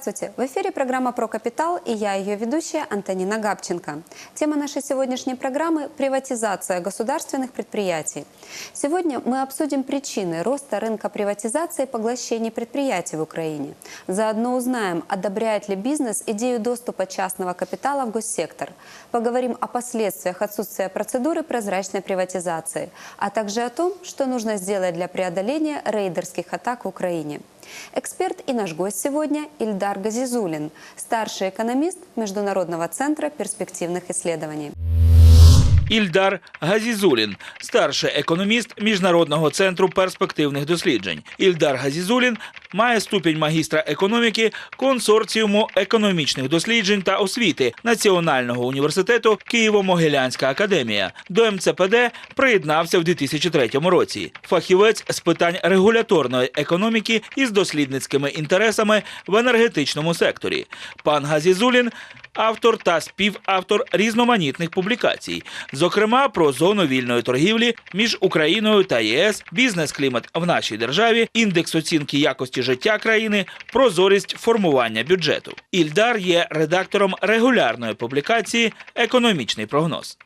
Здравствуйте! В эфире программа «Про капитал» и я, ее ведущая Антонина Габченко. Тема нашей сегодняшней программы – приватизация государственных предприятий. Сегодня мы обсудим причины роста рынка приватизации и поглощений предприятий в Украине. Заодно узнаем, одобряет ли бизнес идею доступа частного капитала в госсектор. Поговорим о последствиях отсутствия процедуры прозрачной приватизации, а также о том, что нужно сделать для преодоления рейдерских атак в Украине. Эксперт и наш гость сегодня Ильдар Газизулин, старший экономист Международного центра перспективных исследований. Ільдар Газізулін, старший економіст Міжнародного центру перспективних досліджень. Ільдар Газізулін має ступінь магістра економіки консорціуму економічних досліджень та освіти Національного університету Києво-Могилянська академія. До МЦПД приєднався в 2003 році. Фахівець з питань регуляторної економіки із дослідницькими інтересами в енергетичному секторі. Пан Газізулін автор та співавтор різноманітних публікацій, зокрема про зону вільної торгівлі між Україною та ЄС, бізнес-клімат в нашій державі, індекс оцінки якості життя країни, прозорість формування бюджету. Ільдар є редактором регулярної публікації Економічний прогноз.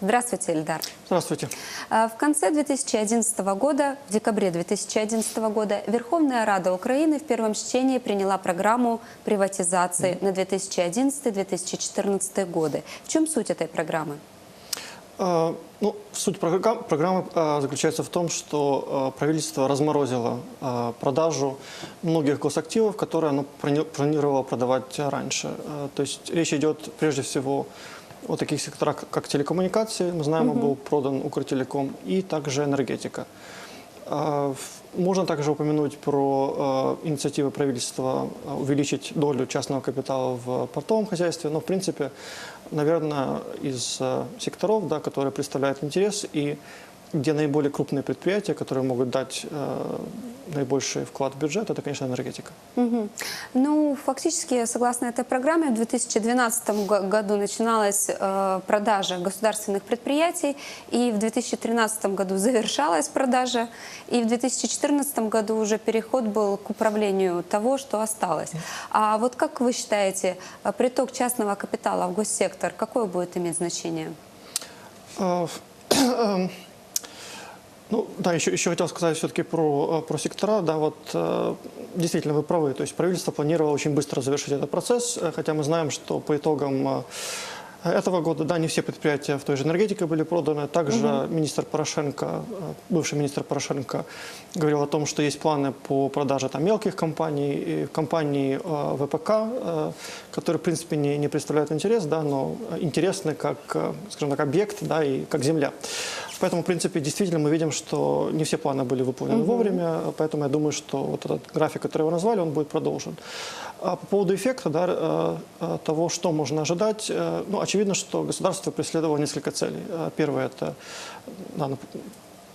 Здравствуйте, Ильдар. Здравствуйте. А, В конце 2011 года, в декабре 2011 года, Верховная Рада Украины в первом чтении приняла программу приватизации на 2011-2014 годы. В чем суть этой программы? Э, Ну, суть програ- программы э, заключается в том, что э, правительство разморозило продажу многих госактивов, которые оно плани- планировало продавать раньше. То есть речь идет прежде всего о таких секторах, как телекоммуникации, мы знаем, был продан Укртелеком, и также энергетика. А, в- Можно также упомянуть про э, инициативы правительства э, увеличить долю частного капитала в портовом хозяйстве. Но, в принципе, наверное, из э, секторов, да, которые представляют интерес и где наиболее крупные предприятия, которые могут дать э, наибольший вклад в бюджет, это, конечно, энергетика. Мгм. Ну, фактически, согласно этой программе, в 2012 го- году начиналась э, продажа государственных предприятий, и в 2013 году завершалась продажа, и в 2014 году уже переход был к управлению того, что осталось. А вот как вы считаете, э, приток частного капитала в госсектор, какое будет иметь значение? Ну, да, еще, еще хотел сказать все-таки про, э, про сектора. Да, вот э, действительно вы правы. То есть правительство планировало очень быстро завершить этот процесс, э, хотя мы знаем, что по итогам этого года, да, не все предприятия в той же энергетике были проданы. Также министр Порошенко, э, бывший министр Порошенко говорил о том, что есть планы по продаже там, мелких компаний, и компаний э, ВПК, э, которые, в принципе, не, не представляют интерес, да, но интересны как, скажем так, объект да, и как земля. Поэтому, в принципе, действительно мы видим, что не все планы были выполнены вовремя, поэтому я думаю, что вот этот график, который вы назвали, он будет продолжен. А по поводу эффекта, да, того, что можно ожидать, ну, очевидно, что государство преследовало несколько целей. Э, Первое – это да,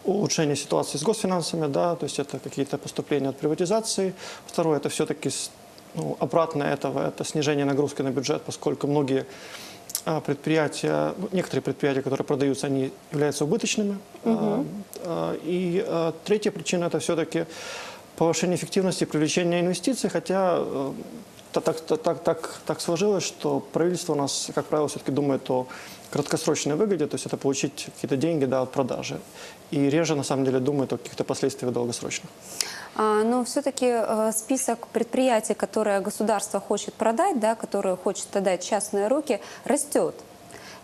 улучшение ситуации с госфинансами, да, то есть это какие-то поступления от приватизации. Второе – это все-таки ну, обратное этого – это снижение нагрузки на бюджет, поскольку многие а, предприятия, ну, некоторые предприятия, которые продаются, они являются убыточными. А, И третья причина – это все-таки повышение эффективности и привлечение инвестиций, хотя э, так, та- так, так, так сложилось, что правительство у нас, как правило, все-таки думает о краткосрочной выгоде, то есть это получить какие-то деньги да, от продажи. И реже, на самом деле, думает о каких-то последствиях долгосрочных. А, Но все-таки список предприятий, которые государство хочет продать, да, которые хочет отдать частные руки, растет.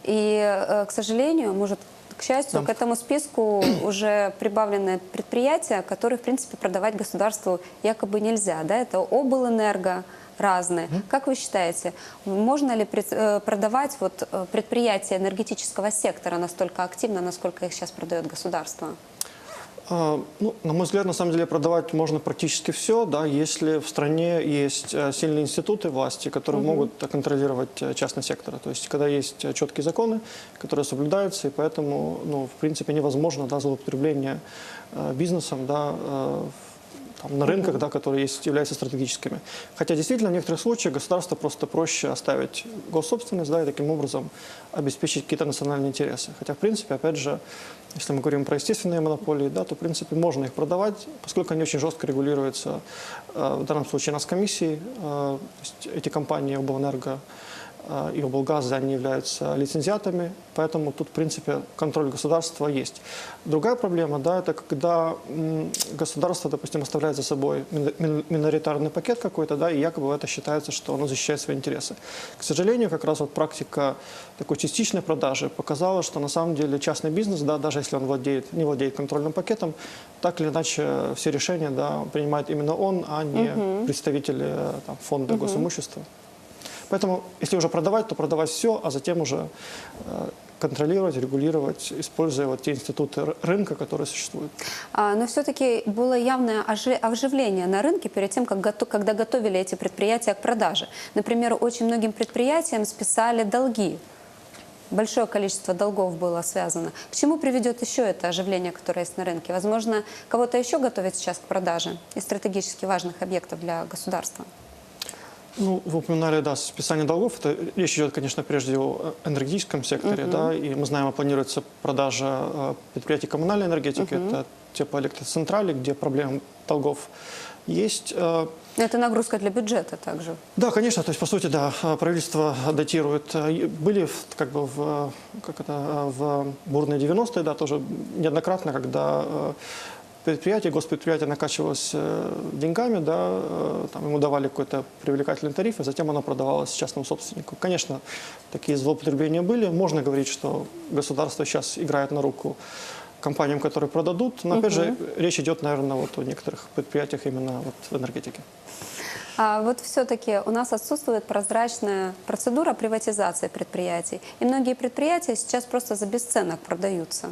И, э, к сожалению, может, к счастью, к этому списку уже прибавлены предприятия, которые, в принципе, продавать государству якобы нельзя. Да? Это облэнерго разные. Как вы считаете, можно ли э, продавать вот э, предприятия энергетического сектора настолько активно, насколько их сейчас продает государство? А, Ну, на мой взгляд, на самом деле продавать можно практически все, да, если в стране есть э, сильные институты власти, которые могут э, контролировать частный сектор. То есть, когда есть четкие законы, которые соблюдаются, и поэтому, ну, в принципе, невозможно да, злоупотребление бизнесом, да, э, там, на рынках, да, которые есть, являются стратегическими. Хотя действительно в некоторых случаях государство просто проще оставить госсобственность, да, и таким образом обеспечить какие-то национальные интересы. Хотя, в принципе, опять же, Если мы говорим про естественные монополии, да, то, в принципе, можно их продавать, поскольку они очень жестко регулируются, э, в данном случае нас комиссией. Э, эти компании облэнерго э, и облгаз, они являются лицензиатами, поэтому тут, в принципе, контроль государства есть. Другая проблема, да, это когда государство, допустим, оставляет за собой мин- мин- миноритарный пакет какой-то, да, и якобы это считается, что оно защищает свои интересы. К сожалению, как раз вот практика такой частичной продажи показала, что на самом деле частный бизнес, да, даже если он владеет, не владеет контрольным пакетом, так или иначе все решения да, принимает именно он, а не представители э, там, фонда госимущества. Поэтому, если уже продавать, то продавать все, а затем уже э, контролировать, регулировать, используя вот те институты рынка, которые существуют. А, Но все-таки было явное ожи- оживление на рынке перед тем, как когда готовили эти предприятия к продаже. Например, очень многим предприятиям списали долги. Большое количество долгов было связано. К чему приведет еще это оживление, которое есть на рынке? Возможно, кого-то еще готовят сейчас к продаже из стратегически важных объектов для государства? Ну, вы упоминали, да, списание долгов. Это речь идет, конечно, прежде о энергетическом секторе, да, и мы знаем, планируется продажа э, предприятий коммунальной энергетики, это теплоэлектроцентрали, где проблем долгов есть. Э, Это нагрузка для бюджета также. Да, конечно, то есть, по сути, да, э, правительство датирует. Были как бы в, как это, в бурные 90-е, да, тоже неоднократно, когда предприятие, госпредприятие накачивалось э, деньгами, да, э, там ему давали какой-то привлекательный тариф, и затем оно продавалось частному собственнику. Конечно, такие злоупотребления были. Можно говорить, что государство сейчас играет на руку компаниям, которые продадут, но, опять же, речь идет, наверное, вот о некоторых предприятиях именно вот в энергетике. А вот все-таки у нас отсутствует прозрачная процедура приватизации предприятий. И многие предприятия сейчас просто за бесценок продаются.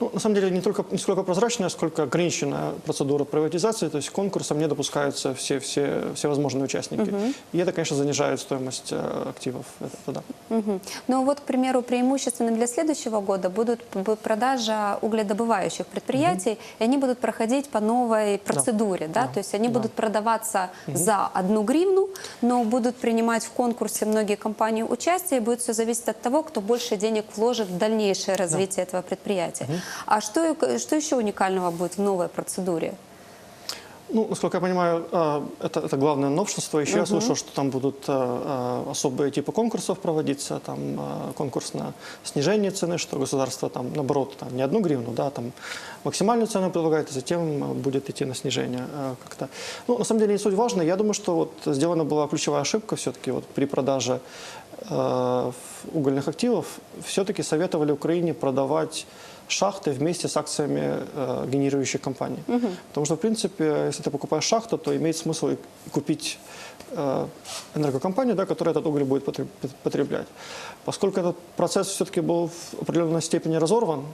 Ну, на самом деле, не только не сколько прозрачная, сколько ограниченная процедура приватизации, то есть конкурсом не допускаются все, все, все возможные участники. И это, конечно, занижает стоимость э, активов. Это, да. Мгм. Но вот, к примеру, преимущественным для следующего года будут продажа угледобывающих предприятий, и они будут проходить по новой процедуре, да, то есть они будут продаваться за одну гривну, но будут принимать в конкурсе многие компании участие, и будет все зависеть от того, кто больше денег вложит в дальнейшее развитие этого предприятия. А что, что еще уникального будет в новой процедуре? Ну, насколько я понимаю, э, это, это главное новшество. Еще я слышал, что там будут э, э, особые типы конкурсов проводиться, там конкурс на снижение цены, что государство там, наоборот, там, не одну гривну, да, там максимальную цену предлагает, и затем будет идти на снижение как-то. Ну, на самом деле, не суть важно. Я думаю, что вот сделана была ключевая ошибка все-таки вот при продаже угольных активов. Все-таки советовали Украине продавать шахты вместе с акциями э, генерирующих компаний. Потому что, в принципе, если ты покупаешь шахту, то имеет смысл и купить э, энергокомпанию, да, которая этот уголь будет потреб- потреблять. Поскольку этот процесс все-таки был в определенной степени разорван,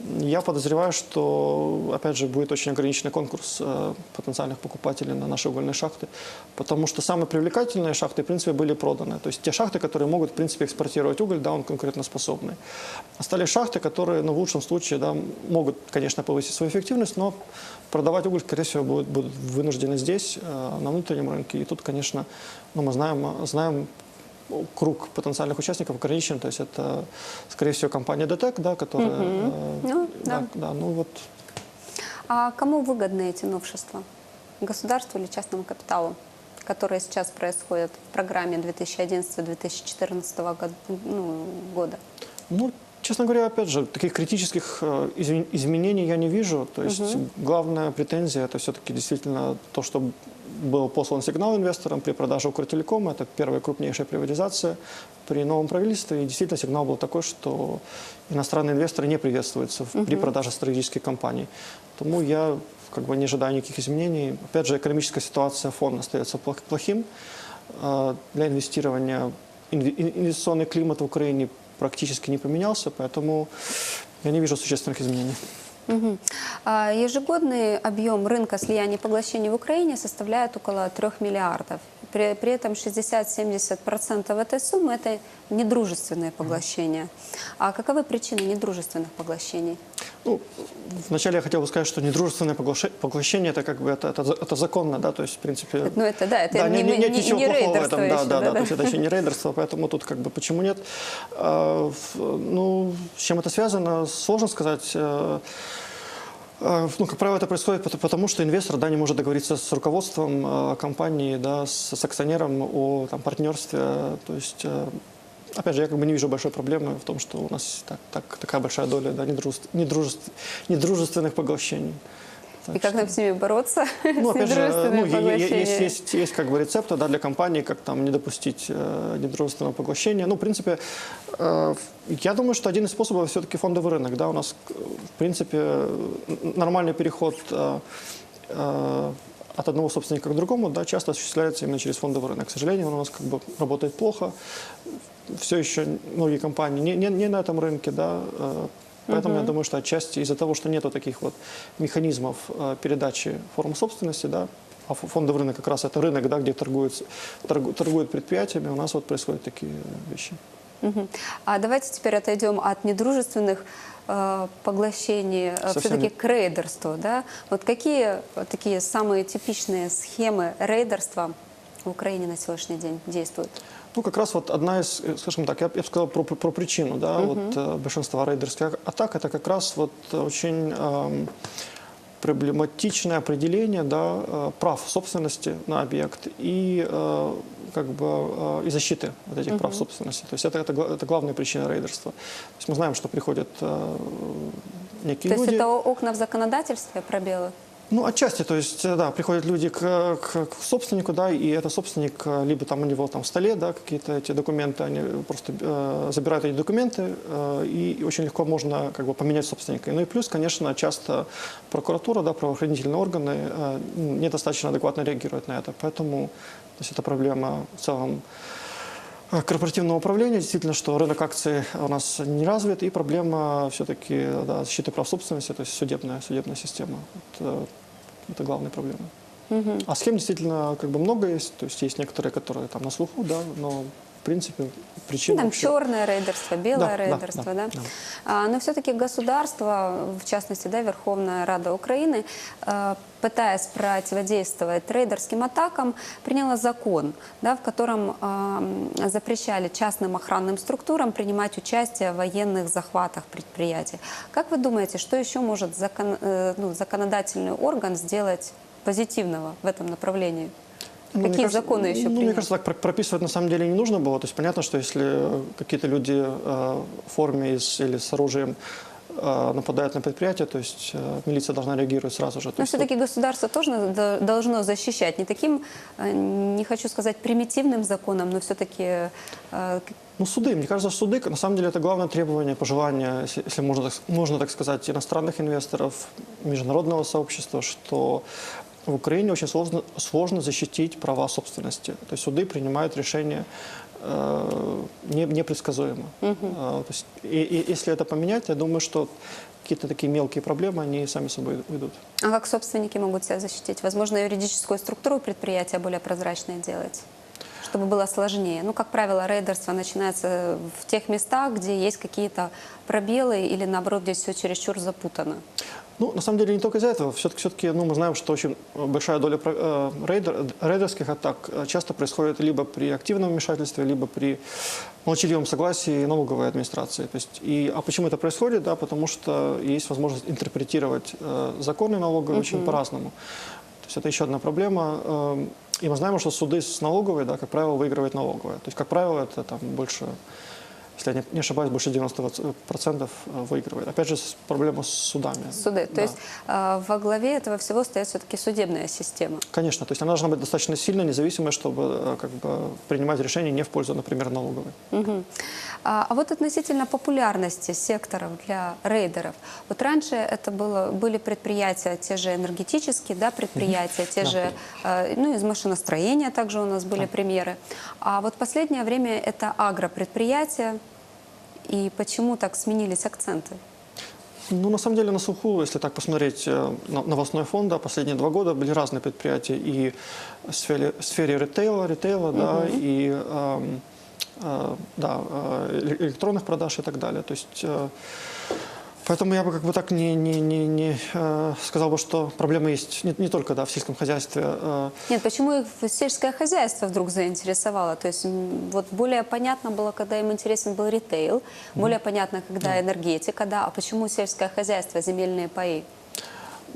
я подозреваю, что, опять же, будет очень ограниченный конкурс э, потенциальных покупателей на наши угольные шахты, потому что самые привлекательные шахты, в принципе, были проданы. То есть те шахты, которые могут, в принципе, экспортировать уголь, да, он конкурентно способный. Остались шахты, которые, ну, в лучшем случае, да, могут, конечно, повысить свою эффективность, но продавать уголь, скорее всего, будут, будут вынуждены здесь, э, на внутреннем рынке. И тут, конечно, ну, мы знаем, знаем круг потенциальных участников ограничен, то есть это, скорее всего, компания ДТЭК, да, которая... э, Ну, да, да. да, ну вот А кому выгодны эти новшества? Государству или частному капиталу, которые сейчас происходят в программе 2011-2014 года? Ну, года? Ну, честно говоря, опять же, таких критических э, изме- изменений я не вижу. То есть главная претензия это все-таки действительно то, что был послан сигнал инвесторам при продаже Укртелекома. Это первая крупнейшая приватизация при новом правительстве. И действительно сигнал был такой, что иностранные инвесторы не приветствуются в- при продаже стратегических компаний. Тому я как бы не ожидаю никаких изменений. Опять же, экономическая ситуация, фон остается плох- плохим. Э, Для инвестирования инве- ин- инвестиционный климат в Украине практически не поменялся, поэтому я не вижу существенных изменений. А Ежегодный объем рынка слияний и поглощений в Украине составляет около 3 миллиардов. При, при этом 60-70% этой суммы – это недружественные поглощения. А каковы причины недружественных поглощений? Ну, вначале я хотел бы сказать, что недружественное поглощение это как бы это, это, это законно, да, то есть в принципе. Ну, это да, это да, не, не, не, не, нет ничего не плохого в этом, да, еще, да, да, то есть это еще не рейдерство, поэтому тут как бы почему нет. А, ну, с чем это связано, сложно сказать. Э, Ну, как правило, это происходит пот- потому, что инвестор да, не может договориться с руководством э, компании, да, с, с акционером о там, партнерстве. То есть, э, опять же, я как бы не вижу большой проблемы в том, что у нас так, так, такая большая доля да, недружеств- недружеств- недружественных поглощений. Так И как нам с ними бороться? ну, опять же, ну, есть, есть, есть как бы рецепты да, для компании, как там не допустить э, недружественного поглощения. Ну, в принципе, э, я думаю, что один из способов все-таки фондовый рынок. Да, у нас, э, в принципе, э, нормальный переход э, э, от одного собственника к другому, да, часто осуществляется именно через фондовый рынок. К сожалению, он у нас как бы работает плохо. Все еще многие компании не, не, не на этом рынке, да, Поэтому я думаю, что отчасти из-за того, что нету таких вот механизмов э, передачи форм собственности, да, а фондовый рынок как раз это рынок, да, где торгуют, торгу- торгуют предприятиями, у нас вот происходят такие вещи. Мгм. А давайте теперь отойдем от недружественных э, поглощений э, Совсем все-таки к рейдерству. Да? Вот какие вот такие самые типичные схемы рейдерства в Украине на сегодняшний день действуют? Ну, как раз вот одна из, э, скажем так, я, я бы сказал про, про причину, да, вот э, большинства рейдерских атак, это как раз вот очень эм, проблематичное определение, да, э, прав собственности на объект и э, как бы э, и защиты от этих прав собственности. То есть это, это, это главная причина рейдерства. То есть мы знаем, что приходят э, некие То есть люди. это окна в законодательстве, пробелы? Ну, отчасти, то есть, э, да, приходят люди к, к- к собственнику, да, и этот собственник, э, либо там у него там в столе, да, какие-то эти документы, они просто э, забирают эти документы, э, и очень легко можно как бы поменять собственника. Ну и плюс, конечно, часто прокуратура, да, правоохранительные органы э, недостаточно адекватно реагируют на это, поэтому то есть, это проблема в целом корпоративного управления, действительно, что рынок акций у нас не развит, и проблема все-таки да, защиты прав собственности, то есть судебная, судебная система. Это, это главная проблема. А схем действительно как бы много есть, то есть есть некоторые, которые там на слуху, да, но в принципе Ну, причина там вообще- черное рейдерство, белое Да, да, рейдерство, да. да, да. А, но все-таки государство, в частности, да, Верховная Рада Украины, э, пытаясь противодействовать рейдерским атакам, приняла закон, да, в котором э, запрещали частным охранным структурам принимать участие в военных захватах предприятий. Как вы думаете, что еще может закон- э, ну, законодательный орган сделать позитивного в этом направлении? Ну, Какие кажется- законы еще Ну, мне принять? кажется, так про- прописывать на самом деле не нужно было. То есть понятно, что если э, какие-то люди э, в форме из- или с оружием э, нападают на предприятие, то есть милиция должна реагировать сразу же. Но все-таки государство тоже до- должно защищать не таким, не хочу сказать примитивным законом, но все-таки Ну, суды, мне кажется, суды, на самом деле, это главное требование, пожелание, если, если можно, так, можно так сказать, иностранных инвесторов, международного сообщества, что в Украине очень сложно, сложно защитить права собственности. То есть суды принимают решения э, не, непредсказуемо. Э, то есть, и, и если это поменять, я думаю, что какие-то такие мелкие проблемы, они сами собой уйдут. а как собственники могут себя защитить? Возможно, юридическую структуру предприятия более прозрачной делать? Чтобы было сложнее. Ну, как правило, рейдерство начинается в тех местах, где есть какие-то пробелы или, наоборот, где все чересчур запутано. Ну, на самом деле, не только из-за этого. Все-таки, все-таки ну, мы знаем, что очень большая доля э, рейдер, рейдерских атак э, часто происходит либо при активном вмешательстве, либо при молчаливом согласии налоговой администрации. То есть, и, а почему это происходит? Да, потому что есть возможность интерпретировать э, законы налоговые очень по-разному. То есть это еще одна проблема. Эм, И мы знаем, что суды с налоговой, да, как правило, выигрывает налоговая. То есть, как правило, это там больше если я не- ошибаюсь, больше 90% выигрывает. Опять же, проблема с судами. Суды. То Да. есть э, во главе этого всего стоит все-таки судебная система. Конечно, то есть она должна быть достаточно сильной, независимой, чтобы э, как бы, принимать решения не в пользу, например, налоговой. Мгм. А, а вот относительно популярности секторов для рейдеров. Вот раньше это было, были предприятия, те же энергетические да, предприятия, те Да. же, э, ну, из машиностроения также у нас были примеры. А вот последнее время это агропредприятия. И почему так сменились акценты? Ну, на самом деле, на слуху, если так посмотреть э, на- новостной фонд, да, последние два года были разные предприятия и в сфере, в сфере ритейла, ритейла да, и эм, э, да, э, эле- электронных продаж и так далее. То есть э, Поэтому я бы как бы так не, не, не, не э, сказал бы, что проблемы есть не, не только да, в сельском хозяйстве. э, Нет, почему их сельское хозяйство вдруг заинтересовало? То есть вот более понятно было, когда им интересен был ритейл, более понятно, когда энергетика, да, а почему сельское хозяйство, земельные паи?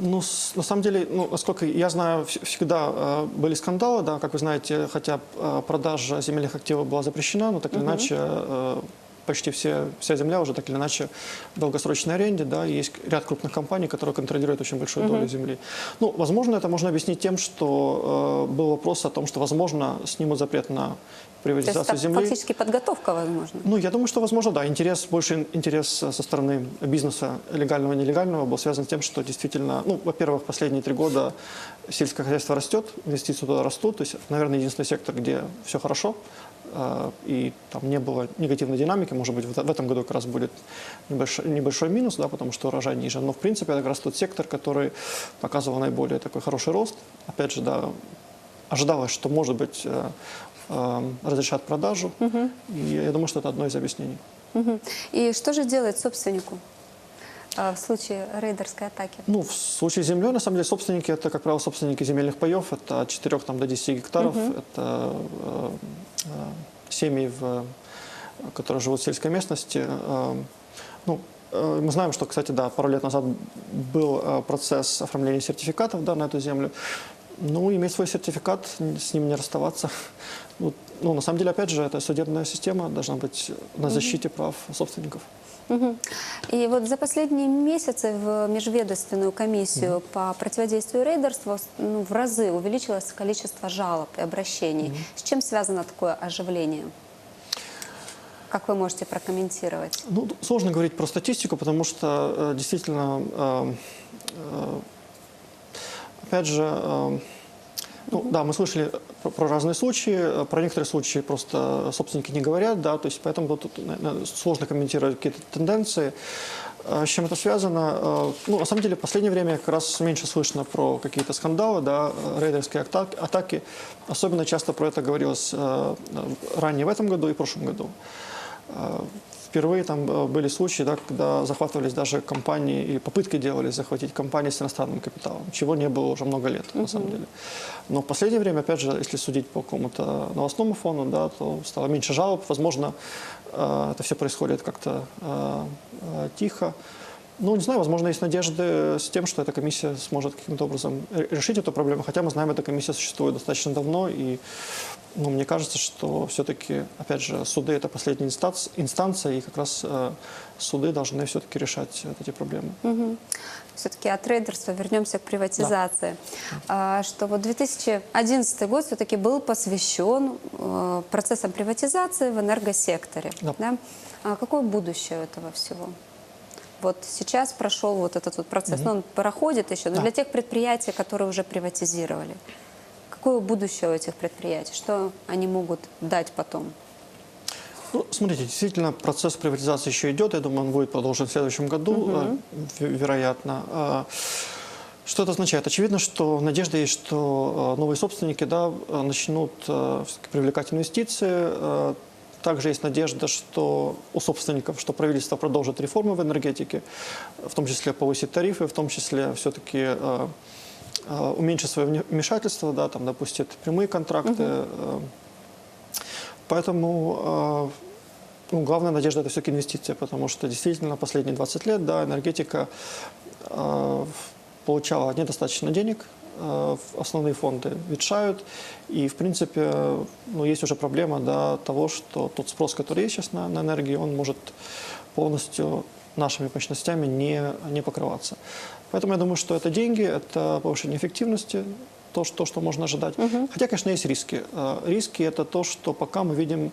Ну, на самом деле, ну, насколько я знаю, вс- всегда э, были скандалы, да, как вы знаете, хотя э, продажа земельных активов была запрещена, но так или иначе э, почти все, вся земля уже так или иначе в долгосрочной аренде, да, есть ряд крупных компаний, которые контролируют очень большую долю земли. Ну, возможно, это можно объяснить тем, что э, был вопрос о том, что, возможно, снимут запрет на То есть приватизацию земли. фактически подготовка, возможно. Ну, я думаю, что, возможно, да, интерес, больше интерес э, со стороны бизнеса легального и нелегального был связан с тем, что действительно, ну, во-первых, последние три года сельское хозяйство растет, инвестиции туда растут, то есть, наверное, единственный сектор, где все хорошо, и там не было негативной динамики, может быть, в этом году как раз будет небольшой, небольшой минус, да, потому что урожай ниже, но, в принципе, это как раз тот сектор, который показывал наиболее такой хороший рост, опять же, да, ожидалось, что, может быть, э, э, разрешат продажу, и я думаю, что это одно из объяснений. Мгм. И что же делать собственнику в случае рейдерской атаки? Ну, в случае с землей, на самом деле, собственники, это, как правило, собственники земельных паев, это от 4 там, до 10 гектаров, это э, э, семьи, в, которые живут в сельской местности. Э, ну, э, мы знаем, что, кстати, да, пару лет назад был э, процесс оформления сертификатов да, на эту землю. Ну, иметь свой сертификат, с ним не расставаться. Ну, ну, на самом деле, опять же, это судебная система должна быть на защите прав собственников. И вот за последние месяцы в межведомственную комиссию по противодействию рейдерству ну, в разы увеличилось количество жалоб и обращений. С чем связано такое оживление? Как вы можете прокомментировать? Ну, сложно говорить про статистику, потому что э, действительно, э, э, опять же, э, ну, да, мы слышали про, разные случаи, э, про некоторые случаи просто собственники не говорят, да, то есть поэтому тут сложно комментировать какие-то тенденции. Э, С чем это связано? Э, Ну, на самом деле, в последнее время как раз меньше слышно про какие-то скандалы, да, э, рейдерские атак- атаки. Особенно часто про это говорилось э, ранее в этом году и в прошлом году. Впервые там э, были случаи, да, когда захватывались даже компании, и попытки делались захватить компании с иностранным капиталом, чего не было уже много лет, на самом деле. Но в последнее время, опять же, если судить по какому-то новостному фону, да, то стало меньше жалоб. Возможно, э, это все происходит как-то э, тихо. Ну, не знаю, возможно, есть надежды с тем, что эта комиссия сможет каким-то образом ре- решить эту проблему. Хотя мы знаем, эта комиссия существует достаточно давно, и ну, мне кажется, что все-таки, опять же, суды – это последняя инстанц- инстанция, и как раз э, суды должны все-таки решать вот эти проблемы. Все-таки от рейдерства вернемся к приватизации. А, Что вот 2011 год все-таки был посвящен э, процессам приватизации в энергосекторе. Да. А какое будущее у этого всего? Вот сейчас прошел вот этот вот процесс, но он проходит еще, но Да. для тех предприятий, которые уже приватизировали. Какое будущее у этих предприятий? Что они могут дать потом? Ну, смотрите, действительно, процесс приватизации еще идет. Я думаю, он будет продолжен в следующем году, э, ве- вероятно. А, Что это означает? Очевидно, что надежда есть, что э, новые собственники да, э, начнут э, привлекать инвестиции. Также есть надежда, что у собственников, что правительство продолжит реформы в энергетике, в том числе повысит тарифы, в том числе все-таки э, э, уменьшит свое вмешательство, да, там, допустит прямые контракты. э, Поэтому э, ну, главная надежда это все-таки инвестиция, потому что действительно последние 20 лет да, энергетика э, получала недостаточно денег, основные фонды ветшают, и в принципе ну, есть уже проблема да, того, что тот спрос, который есть сейчас на, на энергию, он может полностью нашими мощностями не, не покрываться. Поэтому я думаю, что это деньги, это повышение эффективности, то, что, что можно ожидать. Хотя, конечно, есть риски. Э, Риски – это то, что пока мы видим,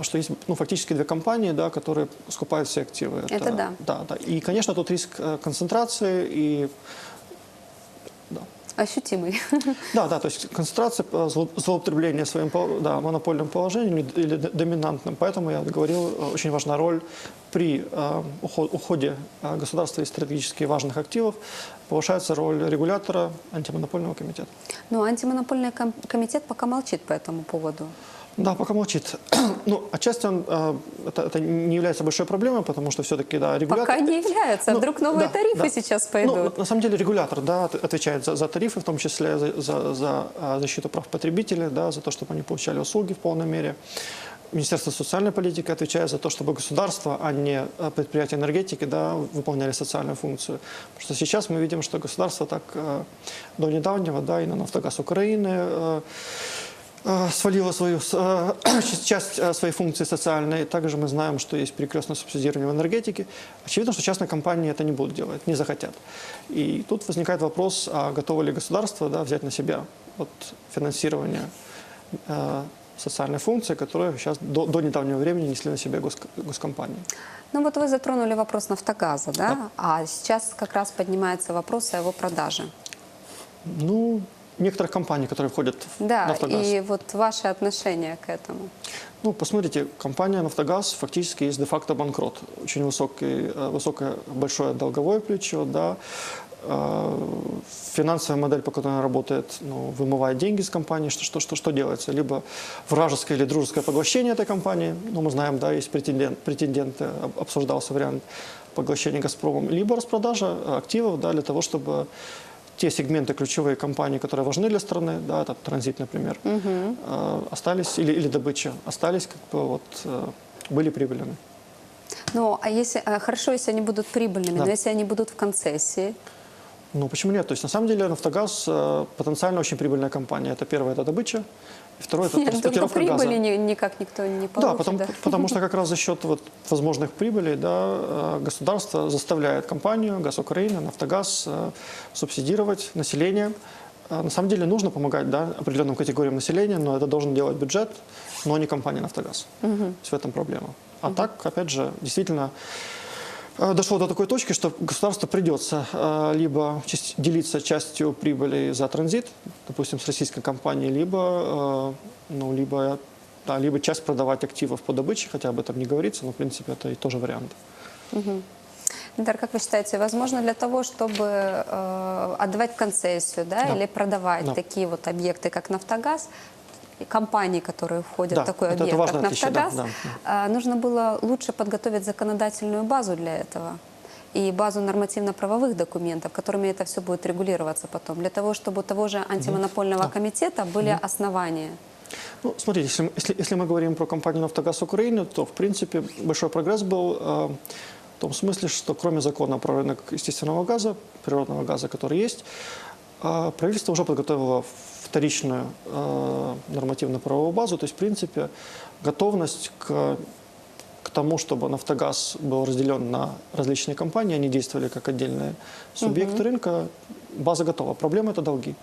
что есть ну, фактически две компании, да, которые скупают все активы. Это да. Да, да. И, конечно, тут риск э, концентрации и. Ощутимый. Да, да, то есть концентрация, э, зло- злоупотребление своим да, монопольным положением или доминантным. Поэтому я говорил, э, очень важна роль при э, ухо- уходе государства из стратегически важных активов, повышается роль регулятора антимонопольного комитета. Но антимонопольный ком- комитет пока молчит по этому поводу. Да, пока молчит. ну, отчасти он, э, это, это не является большой проблемой, потому что все-таки, да, регулятор... Пока не являются. Ну, Вдруг новые да, тарифы да. сейчас Ну, пойдут. на самом деле регулятор да, от- отвечает за, за тарифы, в том числе за, за- за, а, защиту прав потребителей, да, за то, чтобы они получали услуги в полной мере. Министерство социальной политики отвечает за то, чтобы государство, а не а, предприятия энергетики, да, выполняли социальную функцию. Потому что сейчас мы видим, что государство так э, до недавнего, да, и на Нафтогаз Украины э, э, свалило свою э, часть э, своей функции социальной. Также мы знаем, что есть перекрестное субсидирование в энергетике. Очевидно, что частные компании это не будут делать, не захотят. И тут возникает вопрос, а готово ли государство да, взять на себя вот, финансирование э, социальной функции, которую сейчас до, до недавнего времени несли на себя гос- госкомпании. Ну вот вы затронули вопрос «Нафтогаза», да? А сейчас как раз поднимается вопрос о его продаже. Ну, некоторых компаний, которые входят в Да, Нафтогаз. и вот ваше отношение к этому. Ну, посмотрите, компания «Нафтогаз» фактически есть де-факто банкрот. Очень высокий, э, высокое, большое долговое плечо, да. Э, Финансовая модель, по которой она работает, ну, вымывает деньги с компании. Что, что, что, что делается? Либо вражеское или дружеское поглощение этой компании. Ну, мы знаем, да, есть претендент, претенденты, об- обсуждался вариант поглощения «Газпромом». Либо распродажа активов, да, для того, чтобы те сегменты ключевые компании, которые важны для страны, да, это транзит, например, э, остались, или, или добыча, остались, как бы вот, э, были прибыльными. Ну, а если а, хорошо, если они будут прибыльными, Да. но если они будут в концессии, Ну, почему нет? То есть, на самом деле, «Нафтогаз» э, потенциально очень прибыльная компания. Это первое, это добыча, второе, это нет, газа. прибыли ни- никак никто не Да, получит. потому, да. потому что как раз за счет вот возможных прибылей да, э, государство заставляет компанию «Газ Украины», «Нафтогаз» э, субсидировать население. Э, На самом деле нужно помогать да, определенным категориям населения, но это должен делать бюджет, но не компания «Нафтогаз». То есть в этом проблема. А так, опять же, действительно дошло до такой точки, что государству придется э, либо делиться частью прибыли за транзит, допустим, с российской компанией, либо, э, ну, либо, да, либо часть продавать активов по добыче, хотя об этом не говорится, но, в принципе, это и тоже вариант. Дар, как вы считаете, возможно для того, чтобы э, отдавать в концессию, да, Да. или продавать Да. такие вот объекты, как «Нафтогаз», компании, которые входят Да, в такой это- это объект, важно как да, «Нафтогаз», да, э, нужно было лучше подготовить законодательную базу для этого и базу нормативно-правовых документов, которыми это все будет регулироваться потом, для того, чтобы у того же антимонопольного комитета были основания. Ну, смотрите, если, мы- если, если мы говорим про компанию «Нафтогаз Украины», то, в принципе, большой прогресс был э, в том смысле, что кроме закона про рынок естественного газа, природного газа, который есть, правительство уже подготовило вторичную э, нормативно-правовую базу, то есть, в принципе, готовность к, к тому, чтобы «Нафтогаз» был разделен на различные компании, они действовали как отдельные субъекты рынка, база готова. Проблема – это долги.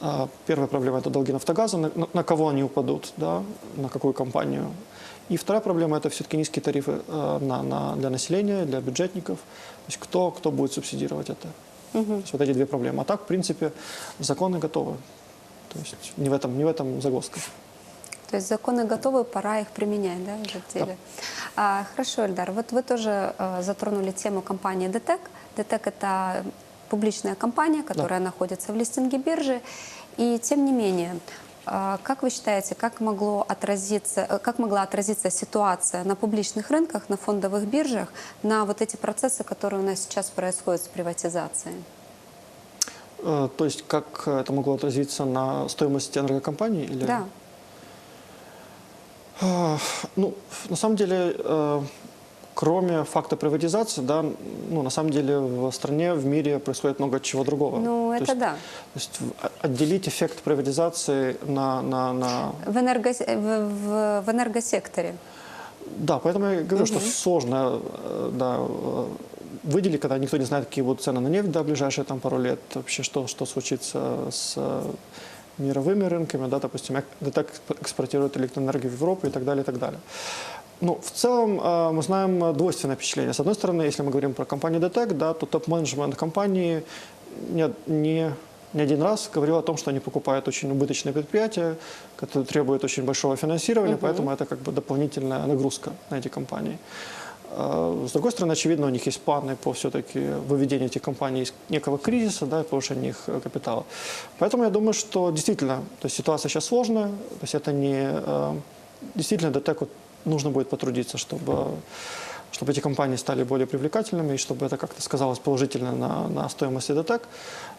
А, Первая проблема – это долги «Нафтогаза», на, на- на кого они упадут, да, на какую компанию. И вторая проблема – это все-таки низкие тарифы э, на, на- для населения, для бюджетников. То есть кто, кто будет субсидировать это. То есть вот эти две проблемы. А так, в принципе, законы готовы. То есть не в этом, не в этом загвоздка. То есть законы готовы, пора их применять, да, уже в деле. А, хорошо, Эльдар, вот вы тоже э, затронули тему компании ДТЭК. ДТЭК – это публичная компания, которая находится в листинге биржи. И тем не менее, как вы считаете, как, могло отразиться, э, как могла отразиться ситуация на публичных рынках, на фондовых биржах, на вот эти процессы, которые у нас сейчас происходят с приватизацией? Э, То есть как это могло отразиться на стоимости энергокомпании? Или... Да. А, Ну, на самом деле, э, кроме факта приватизации, да, ну, на самом деле в стране, в мире происходит много чего другого. Ну, То это есть- да. То есть о- отделить эффект приватизации на, на, на... В, энергос- в- в- в энергосекторе. Да, поэтому я говорю, что сложно э, да, выделить, когда никто не знает, какие будут цены на нефть да, в ближайшие там, пару лет, вообще что, что случится с э, мировыми рынками, да, допустим, эк- ДТЭК экспортирует электроэнергию в Европу и так далее, и так далее. Ну, в целом э, мы знаем э, двойственное впечатление. С одной стороны, если мы говорим про компанию ДТЭК, да, то топ-менеджмент компании не, не, не один раз говорил о том, что они покупают очень убыточные предприятия, которые требуют очень большого финансирования, поэтому это как бы дополнительная нагрузка на эти компании. А, С другой стороны, очевидно, у них есть планы по все-таки выведению этих компаний из некого кризиса да, и повышению их э, капитала. Поэтому я думаю, что действительно то есть ситуация сейчас сложная, то есть это не... э, Действительно, ДТЭКу нужно будет потрудиться, чтобы чтобы эти компании стали более привлекательными и чтобы это как-то сказалось положительно на, на стоимости ДТЭК.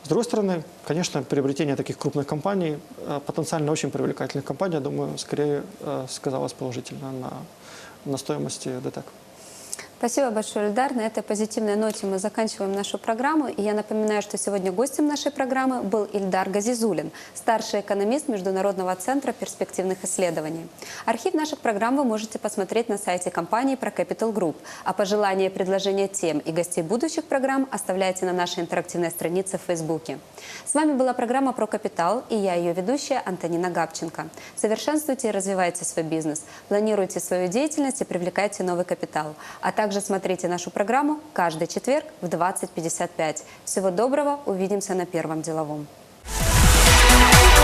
С другой стороны, конечно, приобретение таких крупных компаний, э, потенциально очень привлекательных компаний, я думаю, скорее э, сказалось положительно на, на стоимости ДТЭК. Спасибо большое, Ильдар. На этой позитивной ноте мы заканчиваем нашу программу. И я напоминаю, что сегодня гостем нашей программы был Ильдар Газизулин, старший экономист Международного центра перспективных исследований. Архив наших программ вы можете посмотреть на сайте компании ProCapital Group. А пожелания, предложения тем и гостей будущих программ оставляйте на нашей интерактивной странице в Фейсбуке. С вами была программа «Про капитал» и я, ее ведущая Антонина Габченко. Совершенствуйте и развивайте свой бизнес, планируйте свою деятельность и привлекайте новый капитал. А также также смотрите нашу программу каждый четверг в 20.55. Всего доброго, увидимся на Первом деловом. Thank you